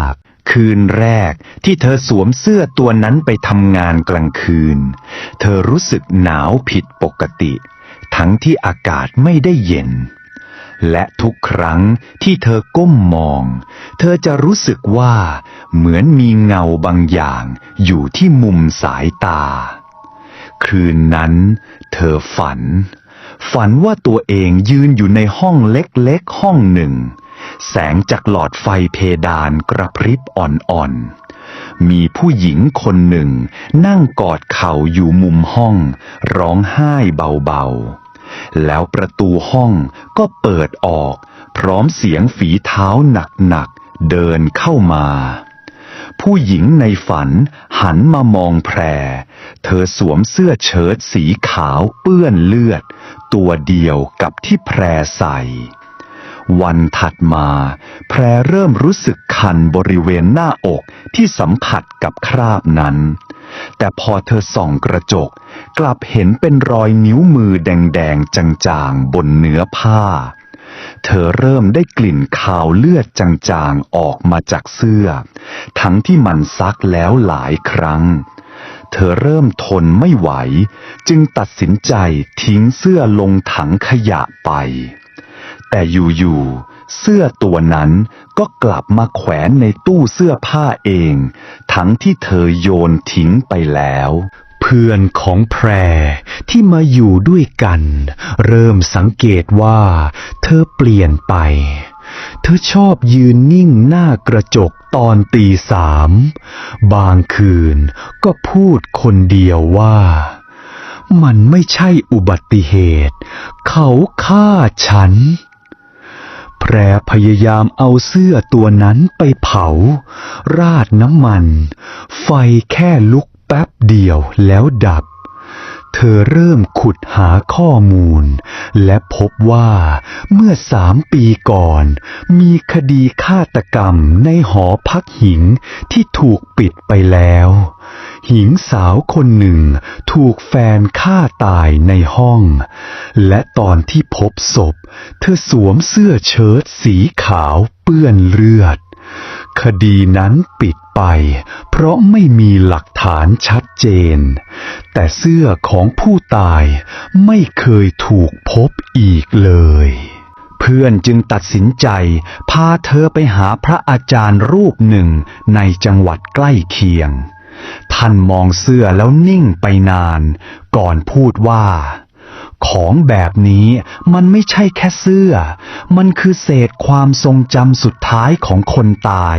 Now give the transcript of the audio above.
าก คืนแรกที่เธอสวมเสื้อตัวนั้นไปทำงานกลางคืน เธอรู้สึกหนาวผิดปกติ ทั้งที่อากาศไม่ได้เย็น และทุกครั้งที่เธอก้มมอง เธอจะรู้สึกว่าเหมือนมีเงาบางอย่างอยู่ที่มุมสายตา คืนนั้น เธอฝัน ฝันว่าตัวเองยืนอยู่ในห้องเล็กๆห้องหนึ่ง แสงจากหลอดไฟเพดานกระพริบอ่อนๆ มีผู้หญิงคนหนึ่ง นั่งกอดเข่าอยู่มุมห้อง ร้องไห้เบาๆ แล้วประตูห้องก็เปิดออก พร้อมเสียงฝีเท้าหนักๆ เดินเข้ามา ผู้หญิงในฝันหันมามองแพร เธอสวมเสื้อเชิ้ตสีขาวเปื้อนเลือด ตัวเดียวกับที่แพรใส่ วันถัดมา แพรเริ่มรู้สึกคันบริเวณหน้าอกที่สัมผัสกับคราบนั้น แต่พอเธอส่องกระจก กลับเห็นเป็นรอยนิ้วมือแดงๆ จางๆ บนเนื้อผ้า เธอเริ่มได้กลิ่นคาวเลือดจางๆ ออกมาจากเสื้อ ทั้งที่มันซักแล้วหลายครั้งเธอเริ่มทนไม่ไหว จึงตัดสินใจทิ้งเสื้อลงถังขยะไป แต่อยู่ๆเสื้อตัวนั้นก็กลับมาแขวนในตู้เสื้อผ้าเอง ทั้งที่เธอโยนทิ้งไปแล้ว เพื่อนของแพรที่มาอยู่ด้วยกัน เริ่มสังเกตว่า เธอเปลี่ยนไป เธอชอบยืนนิ่งหน้ากระจกตอนตีสาม บางคืนก็พูดคนเดียวว่ามันไม่ใช่อุบัติเหตุ เขาฆ่าฉัน แพรพยายามเอาเสื้อตัวนั้นไปเผา ราดน้ำมัน ไฟแค่ลุกแป๊บเดียวแล้วดับ เธอเริ่มขุดหาข้อมูล และพบว่าเมื่อสามปีก่อน มีคดีฆาตกรรมในหอพักหญิงที่ถูกปิดไปแล้ว หญิงสาวคนหนึ่งถูกแฟนฆ่าตายในห้อง และตอนที่พบศพ เธอสวมเสื้อเชิ้ตสีขาวเปื้อนเลือด คดีนั้นปิดไป เพราะไม่มีหลักฐานชัดเจน แต่เสื้อของผู้ตายไม่เคยถูกพบอีกเลย เพื่อนจึงตัดสินใจพาเธอไปหาพระอาจารย์รูปหนึ่งในจังหวัดใกล้เคียง ท่านมองเสื้อแล้วนิ่งไปนาน ก่อนพูดว่า ของแบบนี้มันไม่ใช่แค่เสื้อ มันคือเศษความทรงจำสุดท้ายของคนตาย